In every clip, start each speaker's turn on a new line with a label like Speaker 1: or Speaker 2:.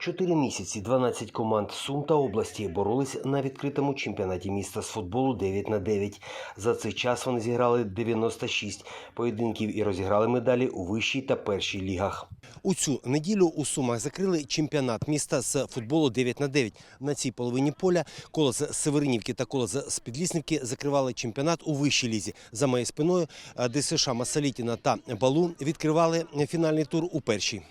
Speaker 1: Чотири місяці 12 команд Сум та області боролись на відкритому чемпіонаті міста з футболу 9 на 9. За цей час вони зіграли 96 поєдинків і розіграли медалі у вищій та першій лігах. У цю неділю у Сумах закрили чемпіонат міста з футболу 9 на 9. На цій половині поля коло з Северинівки та коло з Спідліснівки закривали чемпіонат у вищій лізі. За моєю спиною е, ДСШ Масалітіна та Балу відкривали фінальний тур у першій.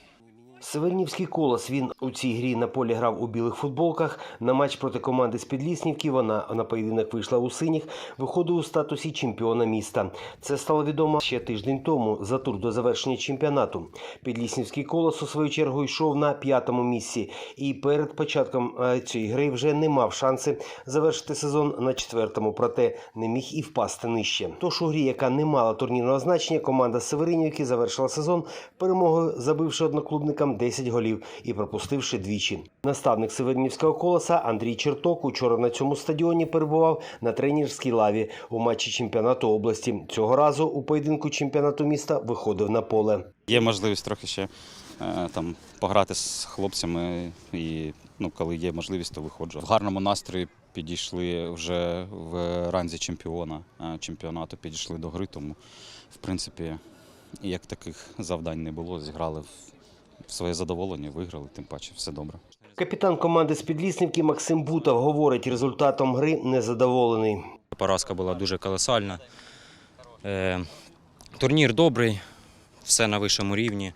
Speaker 1: Севернівський колос він у цій грі на полі грав у білих футболках. На матч проти команди з Підліснівки вона на поєдинок вийшла у синіх, виходить у статусі чемпіона міста. Це стало відомо ще тиждень тому за тур до завершення чемпіонату. Підліснівський колос у свою чергу йшов на п'ятому місці і перед початком е, цієї гри вже не мав шанси завершити сезон на четвертому, проте не міг і впасти нижче. Тож у грі, яка не мала турнірного значення, команда Северинівки завершила сезон перемогою, забивши одноклубникам 10 голів і пропустивши двічі. Наставник Севернівського колоса Андрій Черток учора на цьому стадіоні перебував на тренерській лаві у матчі чемпіонату області. Цього разу у поєдинку чемпіонату міста виходив на поле.
Speaker 2: Є можливість трохи ще е, там пограти з хлопцями, і ну, коли є можливість, то виходжу. В гарному настрої підійшли вже в ранзі чемпіона е, чемпіонату, підійшли до гри, тому в принципі як таких завдань не було, зіграли своє задоволення, виграли, тим паче все добре.
Speaker 1: Капітан команди з Підліснівки Максим Бутов говорить, результатом гри незадоволений.
Speaker 3: Поразка була дуже колосальна. Е, турнір добрий, все на вищому рівні.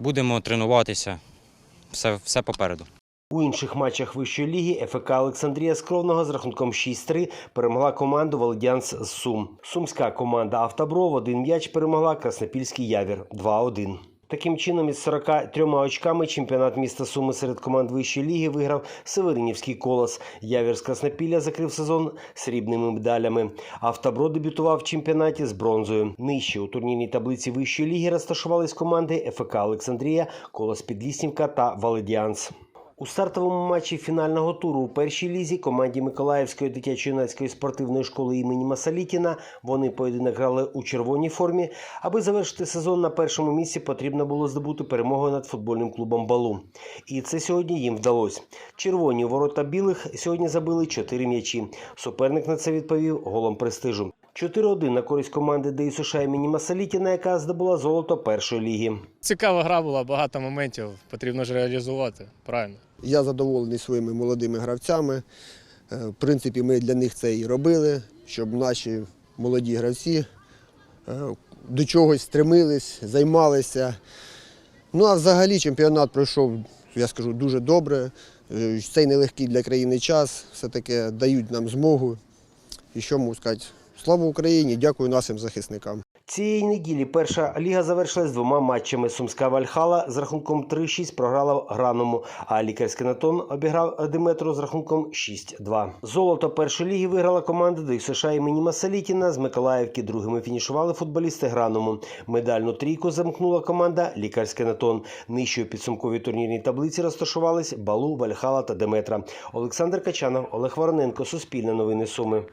Speaker 3: Будемо тренуватися, все, все попереду.
Speaker 1: У інших матчах вищої ліги ФК Олександрія Скровного з рахунком 6-3 перемогла команду Володянс з Сум. Сумська команда Автобро в один м'яч перемогла Краснопільський Явір 2-1. Таким чином, із 43 очками чемпіонат міста Суми серед команд вищої ліги виграв Северинівський колос. Явір з Краснопілля закрив сезон срібними медалями. Автобро дебютував в чемпіонаті з бронзою. Нижче у турнірній таблиці вищої ліги розташувались команди ФК Олександрія, Колос Підліснівка та Валедіанс. У стартовому матчі фінального туру у першій лізі команді Миколаївської дитячо-юнацької спортивної школи імені Масалітіна вони поєдинок грали у червоній формі. Аби завершити сезон на першому місці, потрібно було здобути перемогу над футбольним клубом Балу. І це сьогодні їм вдалося. Червоні ворота білих сьогодні забили 4 м'ячі. Суперник на це відповів голом престижу. 4-1 на користь команди ДЮСШ імені Масалітіна, яка здобула золото першої ліги.
Speaker 4: Цікава гра була, багато моментів, потрібно ж реалізувати. Правильно.
Speaker 5: Я задоволений своїми молодими гравцями. Е, В принципі, ми для них це і робили, щоб наші молоді гравці е, до чогось стремились, займалися. Ну а взагалі чемпіонат пройшов, я скажу, дуже добре. Е, Цей нелегкий для країни час все-таки дають нам змогу. І що можу сказати? Слава Україні! Дякую нашим захисникам.
Speaker 1: Цієї неділі перша ліга завершилась двома матчами. Сумська Вальхала з рахунком 3-6 програла Граному, а лікарський Натон обіграв Диметру з рахунком 6-2. Золото першої ліги виграла команда ДСШ імені Масалітіна. З Миколаївки другими фінішували футболісти Граному. Медальну трійку замкнула команда Лікарський Натон. Нижче у підсумковій турнірній таблиці розташувались Балу, Вальхала та Деметра. Олександр Качанов, Олег Вороненко, Суспільне новини Суми.